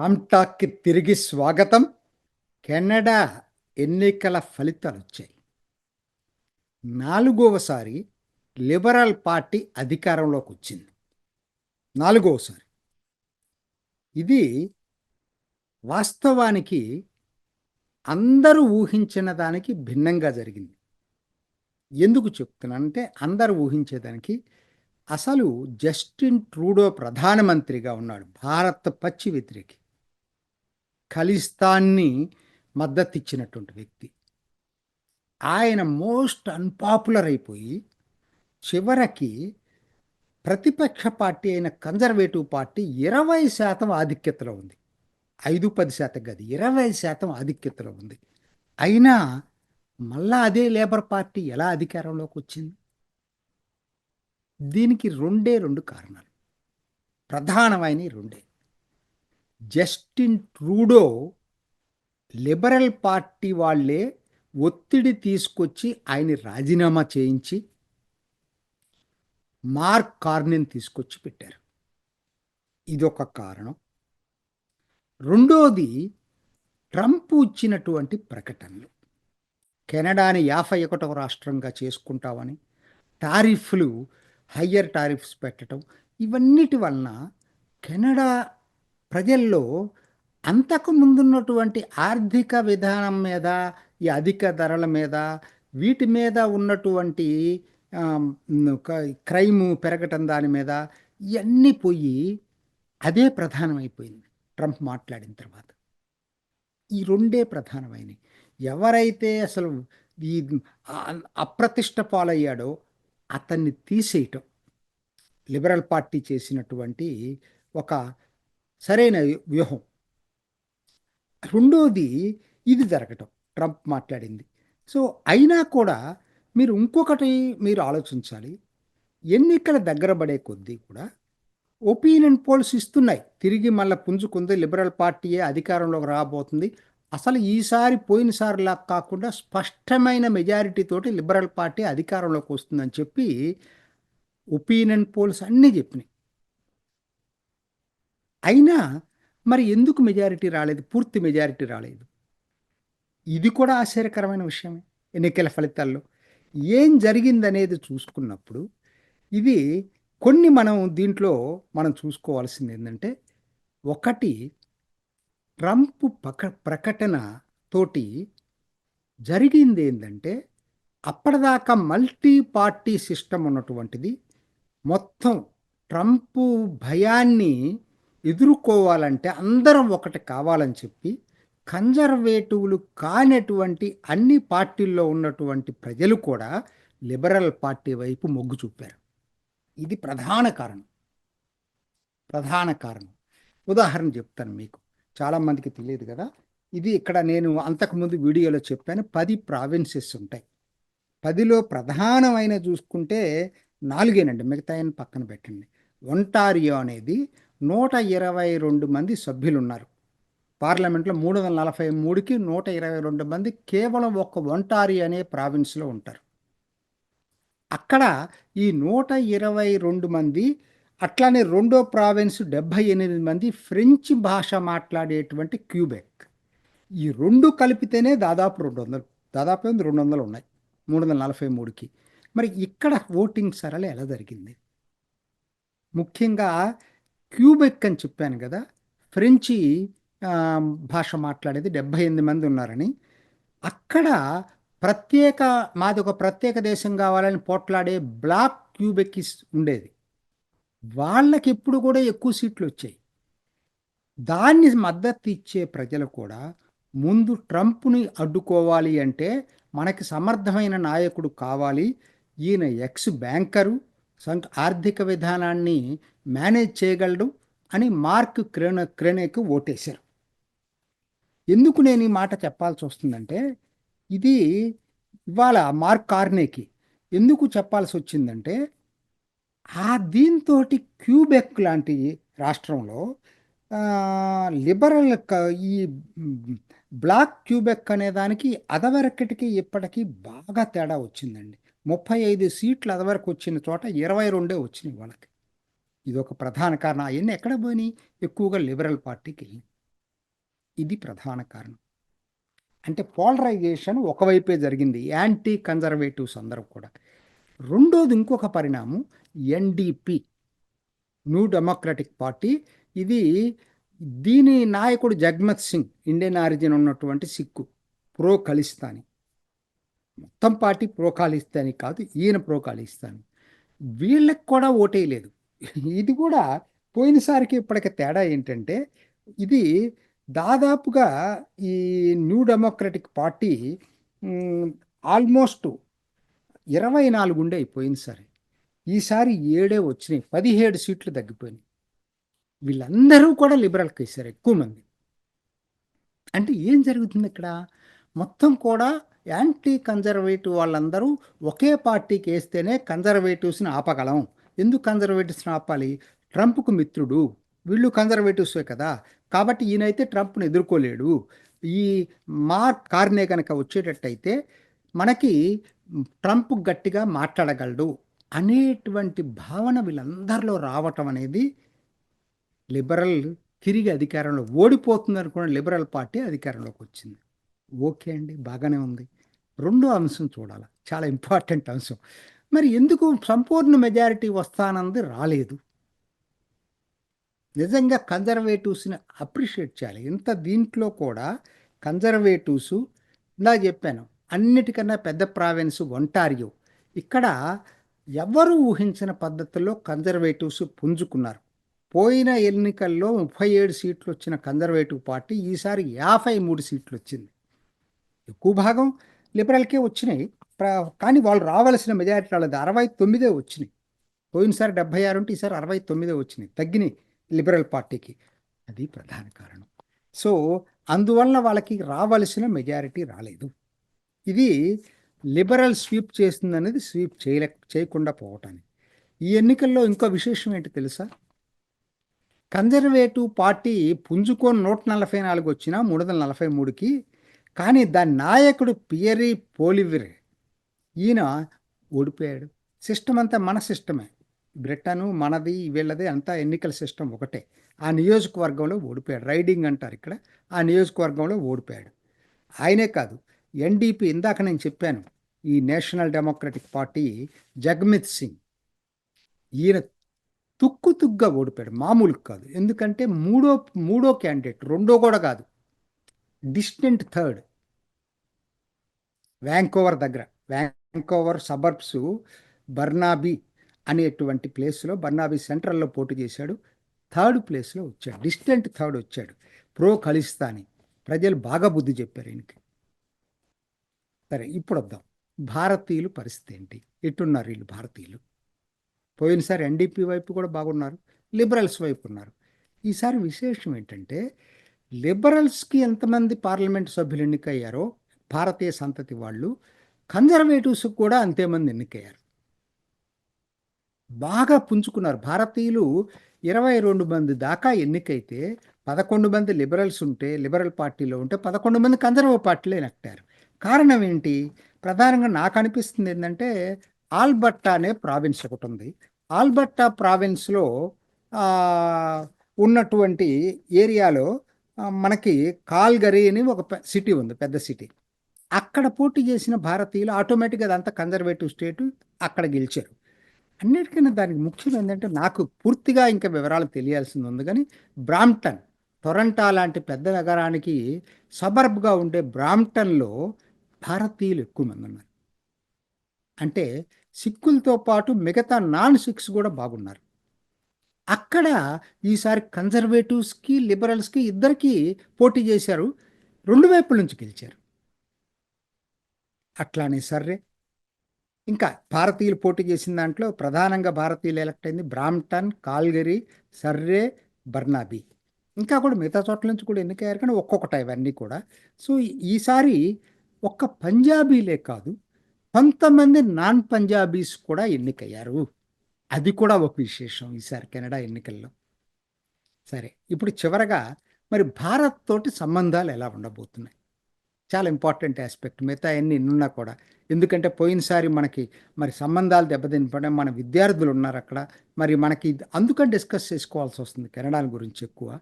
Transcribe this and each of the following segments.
రామ్టాక్కి తిరిగి స్వాగతం. కెనడా ఎన్నికల ఫలితాలు వచ్చాయి. నాలుగవసారి లిబరల్ పార్టీ అధికారంలోకి వచ్చింది. నాలుగవసారి ఇది వాస్తవానికి అందరూ ఊహించిన దానికి భిన్నంగా జరిగింది. ఎందుకు చెప్తున్నానంటే అందరూ ఊహించేదానికి అసలు జస్టిన్ ట్రూడో ప్రధానమంత్రిగా ఉన్నాడు. భారత్ పచ్చి వ్యతిరేకి. ఖలిస్తాన్ని మద్దతు ఇచ్చినటువంటి వ్యక్తి. ఆయన మోస్ట్ అన్పాపులర్ అయిపోయి చివరికి ప్రతిపక్ష పార్టీ అయిన కన్జర్వేటివ్ పార్టీ ఇరవై శాతం ఆధిక్యతలో ఉంది. ఐదు పది శాతం కాదు ఇరవై శాతం ఆధిక్యతలో ఉంది. అయినా మళ్ళా అదే లేబర్ పార్టీ ఎలా అధికారంలోకి వచ్చింది? దీనికి రెండే రెండు కారణాలు. ప్రధానమైన రెండే. జస్టిన్ ట్రూడో లిబరల్ పార్టీ వాళ్ళే ఒత్తిడి తీసుకొచ్చి ఆయన రాజీనామా చేయించి మార్క్ కార్నిన్ తీసుకొచ్చి పెట్టారు. ఇదొక కారణం. రెండోది ట్రంప్ ఇచ్చినటువంటి ప్రకటనలు. కెనడాని యాభై ఒకటవ రాష్ట్రంగా చేసుకుంటామని టారిఫ్లు హయ్యర్ టారిఫ్స్ పెట్టడం ఇవన్నిటి వలన కెనడా ప్రజల్లో అంతకు ముందున్నటువంటి ఆర్థిక విధానం మీద ఈ అధిక ధరల మీద వీటి మీద ఉన్నటువంటి క్రైము పెరగటం దాని మీద ఇవన్నీ పోయి అదే ప్రధానమైపోయింది. ట్రంప్ మాట్లాడిన తర్వాత. ఈ రెండే ప్రధానమైనవి ఎవరైతే అసలు ఈ అప్రతిష్ట పాలయ్యాడో అతన్ని తీసేయటం. లిబరల్ పార్టీ చేసినటువంటి ఒక సరైన వ్యూహం. రెండోది ఇది జరగటం. ట్రంప్ మాట్లాడింది. సో అయినా కూడా మీరు ఇంకొకటి మీరు ఆలోచించాలి. ఎన్నికల దగ్గర పడే కొద్దీ కూడా ఒపీనియన్ పోల్స్ ఇస్తున్నాయి. తిరిగి మళ్ళీ పుంజుకుంది. లిబరల్ పార్టీయే అధికారంలోకి రాబోతుంది. అసలు ఈసారి పోయినసారిలా కాకుండా స్పష్టమైన మెజారిటీతోటి లిబరల్ పార్టీ అధికారంలోకి వస్తుందని చెప్పి ఒపీనియన్ పోల్స్ అన్నీ చెప్పినాయి. అయినా మరి ఎందుకు మెజారిటీ రాలేదు? పూర్తి మెజారిటీ రాలేదు. ఇది కూడా ఆశ్చర్యకరమైన విషయమే ఎన్నికల ఫలితాల్లో. ఏం జరిగిందనేది చూసుకున్నప్పుడు ఇది కొన్ని మనం దీంట్లో మనం చూసుకోవాల్సింది ఏంటంటే ఒకటి ట్రంప్ పక ప్రకటన తోటి జరిగింది ఏంటంటే అప్పటిదాకా మల్టీ పార్టీ సిస్టమ్ ఉన్నటువంటిది మొత్తం ట్రంప్ భయాన్ని ఎదుర్కోవాలంటే అందరం ఒకటి కావాలని చెప్పి కన్జర్వేటివ్లు కానటువంటి అన్ని పార్టీల్లో ఉన్నటువంటి ప్రజలు కూడా లిబరల్ పార్టీ వైపు మొగ్గు చూపారు. ఇది ప్రధాన కారణం. ప్రధాన కారణం. ఉదాహరణ చెప్తాను మీకు. చాలామందికి తెలియదు కదా. ఇది ఇక్కడ నేను అంతకుముందు వీడియోలో చెప్పాను. పది ప్రావిన్సెస్ ఉంటాయి. పదిలో ప్రధానమైన చూసుకుంటే నాలుగేనండి. మిగతా పక్కన పెట్టండి. ఒంటారియో అనేది నూట ఇరవై రెండు మంది సభ్యులు ఉన్నారు పార్లమెంట్లో మూడు వందల నలభై మూడుకి నూట ఇరవై రెండు మంది కేవలం ఒక ఒంటారి అనే ప్రావిన్స్లో ఉంటారు. అక్కడ ఈ నూట ఇరవై రెండు మంది అట్లానే రెండో ప్రావిన్స్ డెబ్భై ఎనిమిది మంది ఫ్రెంచ్ భాష మాట్లాడేటువంటి క్యూబెక్. ఈ రెండు కలిపితేనే దాదాపు రెండు వందలు దాదాపు రెండు వందలు ఉన్నాయి మూడు వందల నలభై మూడుకి. మరి ఇక్కడ ఓటింగ్ సరళ ఎలా జరిగింది? ముఖ్యంగా క్యూబెక్ అని చెప్పాను కదా ఫ్రెంచి భాష మాట్లాడేది డెబ్భై ఎనిమిది మంది ఉన్నారని. అక్కడ ప్రత్యేక మాది ఒక ప్రత్యేక దేశం కావాలని పోట్లాడే బ్లాక్ క్యూబెక్కిస్ ఉండేది. వాళ్ళకి ఎప్పుడు కూడా ఎక్కువ సీట్లు వచ్చాయి. దాన్ని మద్దతు ఇచ్చే ప్రజలు కూడా ముందు ట్రంప్ని అడ్డుకోవాలి అంటే మనకి సమర్థమైన నాయకుడు కావాలి. ఈయన ఎక్స్ బ్యాంకరు ఆర్థిక విధానాన్ని మేనేజ్ చేయగలడు అని మార్క్ క్రేన క్రేనేకు ఓటేశారు. ఎందుకు నేను ఈ మాట చెప్పాల్సి వస్తుందంటే ఇది ఇవాళ మార్క్ కార్నేకి ఎందుకు చెప్పాల్సి వచ్చిందంటే ఆ దీంతో క్యూబెక్ లాంటి రాష్ట్రంలో లిబరల్ ఈ బ్లాక్ క్యూబెక్ అనే దానికి అదవరకటికి ఇప్పటికీ బాగా తేడా వచ్చిందండి. ముప్పై ఐదు సీట్లు అదివరకు వచ్చిన చోట ఇరవై రెండే వచ్చినాయి వాళ్ళకి. ఇది ఒక ప్రధాన కారణం. అవన్నీ ఎక్కడ పోయినాయి? ఎక్కువగా లిబరల్ పార్టీకి వెళ్ళి ఇది ప్రధాన కారణం. అంటే పోలరైజేషన్ ఒకవైపే జరిగింది. యాంటీ కన్జర్వేటివ్స్ అందరూ కూడా. రెండోది ఇంకొక పరిణామం. NDP new democratic party. ఇది దీని నాయకుడు జగ్మత్ సింగ్ ఇండియన్ ఆరిజిన్ ఉన్నటువంటి సిక్కు ప్రో ఖలిస్తానీ మొత్తం పార్టీ ప్రో ఖాళిస్తానీ కాదు ఈయన ప్రోకాలిస్తాను. వీళ్ళకి కూడా ఓటేయలేదు. ఇది కూడా పోయినసారికి ఇప్పటికి తేడా ఏంటంటే ఇది దాదాపుగా ఈ న్యూ డెమోక్రటిక్ పార్టీ ఆల్మోస్ట్ ఇరవై నాలుగు ఉండే పోయినసారి. ఈసారి ఏడే వచ్చినాయి పదిహేడు సీట్లు తగ్గిపోయినాయి. వీళ్ళందరూ కూడా లిబరల్కి వేశారు ఎక్కువ మంది. అంటే ఏం జరుగుతుంది ఇక్కడ? మొత్తం కూడా యాంటీ కన్జర్వేటివ్ వాళ్ళందరూ ఒకే పార్టీకి వేస్తేనే కన్జర్వేటివ్స్ని ఆపగలం. ఎందుకు కన్జర్వేటివ్స్ని ఆపాలి? ట్రంప్కు మిత్రుడు. వీళ్ళు కన్జర్వేటివ్సే కదా. కాబట్టి ఈయనైతే ట్రంప్ను ఎదుర్కోలేడు. ఈ మార్క్ కార్నే కనుక వచ్చేటట్టయితే మనకి ట్రంప్ గట్టిగా మాట్లాడగలడు అనేటువంటి భావన వీళ్ళందరిలో రావటం అనేది లిబరల్ తిరిగి అధికారంలో ఓడిపోతుంది అనుకున్న లిబరల్ పార్టీ అధికారంలోకి వచ్చింది. ఓకే అండి. బాగానే ఉంది. రెండో అంశం చూడాలి. చాలా ఇంపార్టెంట్ అంశం. మరి ఎందుకు సంపూర్ణ మెజారిటీ వస్తానంది రాలేదు. నిజంగా కన్జర్వేటివ్స్ని అప్రిషియేట్ చేయాలి. ఇంత దీంట్లో కూడా కన్జర్వేటివ్స్ ఇందా చెప్పాను అన్నిటికన్నా పెద్ద ప్రావిన్స్ ఒంటారియో. ఇక్కడ ఎవరు ఊహించిన పద్ధతిలో కన్జర్వేటివ్స్ పుంజుకున్నారు? పోయిన ఎన్నికల్లో ముప్పై ఏడు సీట్లు వచ్చిన కన్జర్వేటివ్ పార్టీ ఈసారి యాభై మూడు సీట్లు వచ్చింది. ఎక్కువ భాగం లిబరల్కే వచ్చినాయి. కానీ వాళ్ళు రావాల్సిన మెజారిటీ రాలేదు అరవై తొమ్మిదే వచ్చినాయి. పోయినసారి డెబ్బై ఆరు ఉంటే ఈసారి అరవై తొమ్మిదే వచ్చినాయి. తగ్గినాయి లిబరల్ పార్టీకి. అది ప్రధాన కారణం. సో అందువల్ల వాళ్ళకి రావాల్సిన మెజారిటీ రాలేదు. ఇది లిబరల్ స్వీప్ చేస్తుంది అనేది స్వీప్ చేయలే చేయకుండా పోవటానికి. ఈ ఎన్నికల్లో ఇంకో విశేషం ఏంటి తెలుసా? కన్జర్వేటివ్ పార్టీ పుంజుకొని నూట నలభై నాలుగు వచ్చినా మూడు వందల నలభై మూడుకి కానీ దాని నాయకుడు పియరీ పోలివిర్. ఈయన ఓడిపోయాడు. సిస్టమ్ అంతా మన సిస్టమే. బ్రిటను మనది వీళ్ళది అంతా ఎన్నికల సిస్టమ్ ఒకటే. ఆ నియోజకవర్గంలో ఓడిపోయాడు. రైడింగ్ అంటారు ఇక్కడ. ఆ నియోజకవర్గంలో ఓడిపోయాడు. ఆయనే కాదు ఎన్డీపీ ఇందాక నేను చెప్పాను ఈ national democratic party Jagmeet Singh. ఈయన తుక్కు తుగ్గా ఓడిపోయాడు. మామూలు కాదు. ఎందుకంటే మూడో మూడో క్యాండిడేట్ రెండో కూడా కాదు. Distant third. వ్యాంకోవర్ దగ్గర. వ్యాంకోవర్ సబర్బ్స్ బర్నాబీ అనేటువంటి ప్లేస్లో బర్నాబీ సెంట్రల్లో పోటీ చేశాడు. థర్డ్ ప్లేస్లో వచ్చాడు. డిస్టెంట్ థర్డ్ వచ్చాడు. ప్రో ఖలిస్తాని. ప్రజలు బాగా బుద్ధి చెప్పారు ఈయనకి. సరే ఇప్పుడు వద్దాం. భారతీయులు పరిస్థితి ఏంటి? ఎట్టున్నారు వీళ్ళు భారతీయులు? పోయినసారి ఎన్డీపీ వైపు కూడా బాగున్నారు. లిబరల్స్ వైపు ఉన్నారు. ఈసారి విశేషం ఏంటంటే లిబరల్స్కి ఎంతమంది పార్లమెంట్ సభ్యులు ఎన్నికయ్యారో భారతీయ సంతతి వాళ్ళు కన్జర్వేటివ్స్ కూడా అంతేమంది ఎన్నికయ్యారు. బాగా పుంజుకున్నారు. భారతీయులు ఇరవై రెండు మంది దాకా ఎన్నికైతే పదకొండు మంది లిబరల్స్ ఉంటే లిబరల్ పార్టీలో ఉంటే పదకొండు మంది కన్జర్వేటివ్ పార్టీలో నెట్టారు కారణం ఏంటి? ప్రధానంగా నాకు అనిపిస్తుంది ఏంటంటే ఆల్బర్టా అనే ప్రావిన్స్ ఒకటి ఉంది. ఆల్బట్టా ప్రావిన్స్లో ఉన్నటువంటి ఏరియాలో మనకి కాల్గరి అని ఒక సిటీ ఉంది పెద్ద సిటీ. అక్కడ పోటీ చేసిన భారతీయులు ఆటోమేటిక్గా అదంతా కన్జర్వేటివ్ స్టేటు అక్కడ గెలిచారు. అన్నిటికన్నా దానికి ముఖ్యం ఏంటంటే నాకు పూర్తిగా ఇంకా వివరాలు తెలియాల్సింది ఉంది కానీ బ్రాంప్టన్ టొరంటా లాంటి పెద్ద నగరానికి సబర్బ్గా ఉండే బ్రాంప్టన్లో భారతీయులు ఎక్కువ మంది ఉన్నారు. అంటే సిక్కులతో పాటు మిగతా నాన్ సిక్స్ కూడా బాగున్నారు. అక్కడ ఈసారి కన్జర్వేటివ్స్కి లిబరల్స్కి ఇద్దరికి పోటీ చేశారు. రెండు వైపుల నుంచి గెలిచారు. అట్లానే సర్రే. ఇంకా భారతీయులు పోటీ చేసిన దాంట్లో ప్రధానంగా భారతీయులు ఎలక్ట్ అయింది బ్రాంప్టన్ కాల్గరి సర్రే బర్నాబీ. ఇంకా కూడా మిగతా చోట్ల నుంచి కూడా ఎన్నికయ్యారు కానీ ఒక్కొక్కటి ఇవన్నీ కూడా. సో ఈసారి ఒక్క పంజాబీలే కాదు కొంతమంది నాన్ పంజాబీస్ కూడా ఎన్నికయ్యారు. అది కూడా ఒక విశేషం ఈసారి కెనడా ఎన్నికల్లో. సరే ఇప్పుడు చివరగా మరి భారత్ తోటి సంబంధాలు ఎలా ఉండబోతున్నాయి? చాలా ఇంపార్టెంట్ ఆస్పెక్ట్ మిగతా అన్ని ఉన్నా కూడా. ఎందుకంటే పోయినసారి మనకి మరి సంబంధాలు దెబ్బతినపడం మన విద్యార్థులు ఉన్నారు అక్కడ. మరి మనకి అందుకని డిస్కస్ చేసుకోవాల్సి వస్తుంది కెనడా గురించి ఎక్కువ.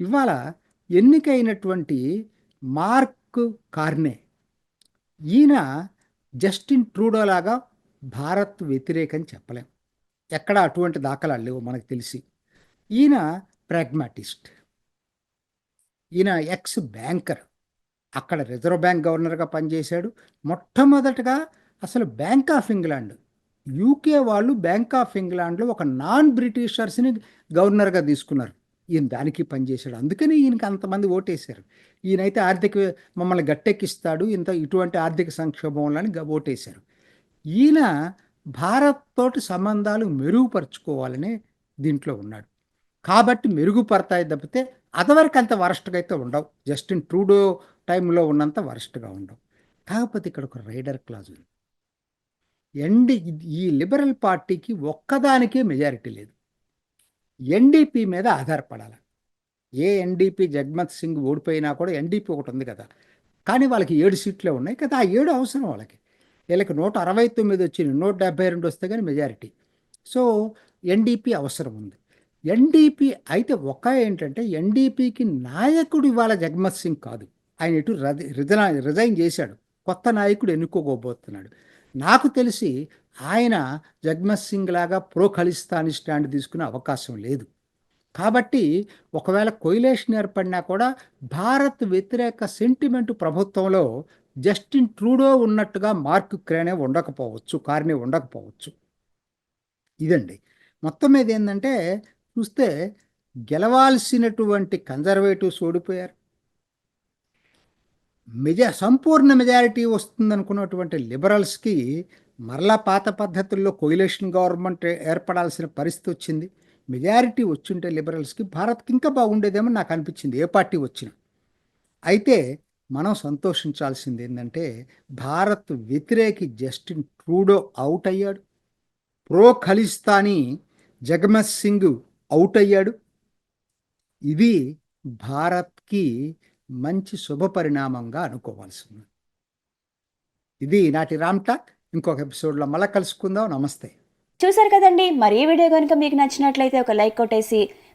ఇవాళ ఎన్నికైనటువంటి మార్క్ కార్నే ఈయన జస్టిన్ ట్రూడో లాగా భారత్ వ్యతిరేకం చెప్పలేం. ఎక్కడ అటువంటి దాఖలాలు లేవు మనకు తెలిసి. ఈయన ప్రాగ్మాటిస్ట్. ఈయన ఎక్స్ బ్యాంకర్. అక్కడ రిజర్వ్ బ్యాంక్ గవర్నర్గా పనిచేశాడు. మొట్టమొదటగా అసలు బ్యాంక్ ఆఫ్ ఇంగ్లాండ్. యూకే వాళ్ళు బ్యాంక్ ఆఫ్ ఇంగ్లాండ్లో ఒక నాన్ బ్రిటిషర్స్ని గవర్నర్గా తీసుకున్నారు. ఈయన దానికి పనిచేశాడు. అందుకని ఈయనకి అంతమంది ఓటేశారు. ఈయనైతే ఆర్థిక మమ్మల్ని గట్టెక్కిస్తాడు. ఇంత ఇటువంటి ఆర్థిక సంక్షోభంలోని గ- ఓటేశారు. ఈయన భారత్ తోటి సంబంధాలు మెరుగుపరుచుకోవాలనే దీంట్లో ఉన్నాడు. కాబట్టి మెరుగుపడతాయి తప్పితే అదవరకు అంత వరస్ట్గా అయితే ఉండవు. జస్టిన్ ట్రూడో టైంలో ఉన్నంత వరస్ట్గా ఉండవు. కాకపోతే ఇక్కడ ఒక రైడర్ క్లాజ్ ఉంది. ఎండి ఈ లిబరల్ పార్టీకి ఒక్కదానికే మెజారిటీ లేదు. ఎన్డీపీ మీద ఆధారపడాలి. ఏ ఎన్డీపీ జగ్మత్ సింగ్ ఓడిపోయినా కూడా ఎన్డీపీ ఒకటి ఉంది కదా. కానీ వాళ్ళకి ఏడు సీట్లే ఉన్నాయి కదా. ఆ ఏడు అవసరం వాళ్ళకి. వీళ్ళకి నూట అరవై తొమ్మిది వచ్చింది నూట డెబ్బై రెండు వస్తే కానీ మెజారిటీ సో ఎన్డీపీ అవసరం ఉంది. ఎన్డీపీ అయితే ఒక ఏంటంటే ఎన్డీపీకి నాయకుడు ఇవాళ జగమత్ సింగ్ కాదు. ఆయన ఇటు రిజైన్ రిజైన్ చేశాడు. కొత్త నాయకుడు ఎన్నుకోబోతున్నాడు. నాకు తెలిసి ఆయన జగమత్ సింగ్ లాగా ప్రో ఖలిస్తానీ స్టాండ్ తీసుకునే అవకాశం లేదు. కాబట్టి ఒకవేళ కొయిలేషన్ ఏర్పడినా కూడా భారత్ వ్యతిరేక సెంటిమెంట్ ప్రభుత్వంలో జస్టిన్ ట్రూడో ఉన్నట్టుగా మార్క్ క్రేనే ఉండకపోవచ్చు కార్నే ఉండకపోవచ్చు. ఇదండి. మొత్తం మీద ఏంటంటే చూస్తే గెలవాల్సినటువంటి కన్జర్వేటివ్స్ ఓడిపోయారు. మెజా సంపూర్ణ మెజారిటీ వస్తుంది అనుకున్నటువంటి లిబరల్స్కి మరలా పాత పద్ధతుల్లో కోయిలేషన్ గవర్నమెంట్ ఏర్పడాల్సిన పరిస్థితి వచ్చింది. మెజారిటీ వచ్చుంటే లిబరల్స్కి భారత్కి ఇంకా బాగుండేదేమో నాకు అనిపించింది. ఏ పార్టీ వచ్చినా. అయితే మనం సంతోషించాల్సింది ఏంటంటే భారత్ వ్యతిరేకి జస్టిన్ ట్రూడో అవుట్ అయ్యాడు. ప్రో ఖలిస్తానీ జగమత్ సింగ్ అవుట్ అయ్యాడు. ఇది భారత్కి మంచి శుభ పరిణామంగా అనుకోవాల్సింది ఇది నాటి రామ్ టాక్. ఇంకొక ఎపిసోడ్లో మళ్ళీ కలుసుకుందాం. నమస్తే. చూసారు కదండి మరి ఈ వీడియో కనుక మీకు నచ్చినట్లయితే ఒక లైక్ కొట్టేసి